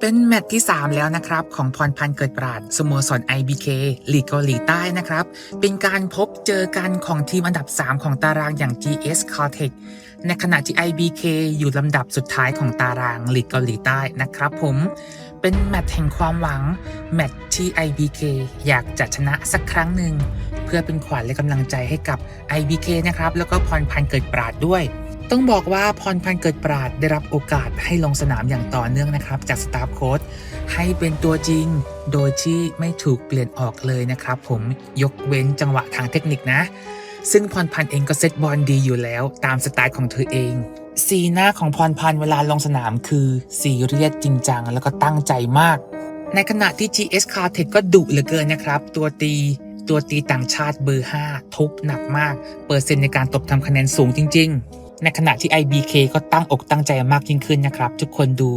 เป็นแมตช์ที่ 3 แล้วนะครับ ของพรพันธ์เกิดปราดสโมสร IBK ลีกเกาหลีใต้นะครับ เป็นการพบเจอกันของทีมอันดับ 3 ของตารางอย่าง GS Caltech ในขณะที่ IBK อยู่ลำดับสุดท้ายของตารางลีกเกาหลีใต้นะครับผมเป็นแมตช์แห่งความหวัง แมตช์ที่ IBK อยากจะชนะสักครั้งหนึ่ง เพื่อเป็นขวัญและกำลังใจให้กับ IBK นะครับแล้วก็พรพันธ์เกิดปราดด้วย ต้องบอกว่าพรพันธ์เกิดปราดได้รับโอกาสให้ลงสนามอย่างต่อเนื่องนะครับ จากสตาฟโค้ชให้เป็นตัวจริง โดยที่ไม่ถูกเปลี่ยนออกเลยนะครับ ผมยกเว้นจังหวะทางเทคนิคนะ ซึ่งพรพันธ์เองก็เซตบอลดีอยู่แล้ว ตามสไตล์ของเธอเอง สีหน้าของพรพันธ์เวลาลงสนามคือซีเรียสจริงจังแล้วก็ตั้งใจมาก ในขณะที่ GS c a r t e c h ก็ดุเหลือเกินนะครับ ตัวตีตัวตีต่างชาติเบอร์ 5 ทุบหนักมาก เปอร์เซ็นต์ในการตบทำคะแนนสูงจริง ๆ ในขณะที่ IBK ก็ตั้งอกตั้งใจมากยิ่งขึ้นนะครับ ทุกคนดู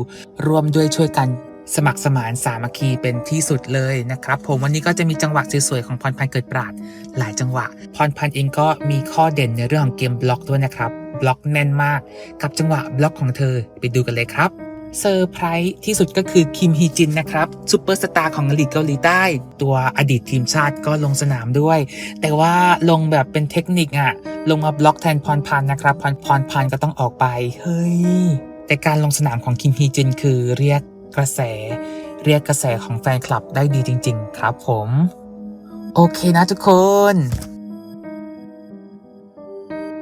ร่วมด้วยช่วยกันสมัครสมานสามัคคีเป็นที่สุดเลยนะครับ ผมวันนี้ก็จะมีจังหวะสวยๆของพรพันธ์เกิดปราดหลายจังหวะ พรพันธ์เองก็มีข้อเด่นในเรื่องของเกมบล็อกด้วยนะครับบล็อกแน่นมาก กับจังหวะบล็อกของเธอไปดูกันเลยครับ เซอร์ไพรส์ที่สุดก็คือคิมฮีจินนะครับซูเปอร์สตาร์ของลีกเกาหลีใต้ ตัวอดีตทีมชาติก็ลงสนามด้วย แต่ว่าลงแบบเป็นเทคนิคอะลงมาบล็อกแทนพรพันนะครับพรพรพันก็ต้องออกไป เฮ้ย แต่การลงสนามของคิมฮีจินคือเรียกกระแส เรียกกระแสของแฟนคลับได้ดีจริง ๆ ครับผม โอเคนะทุกคน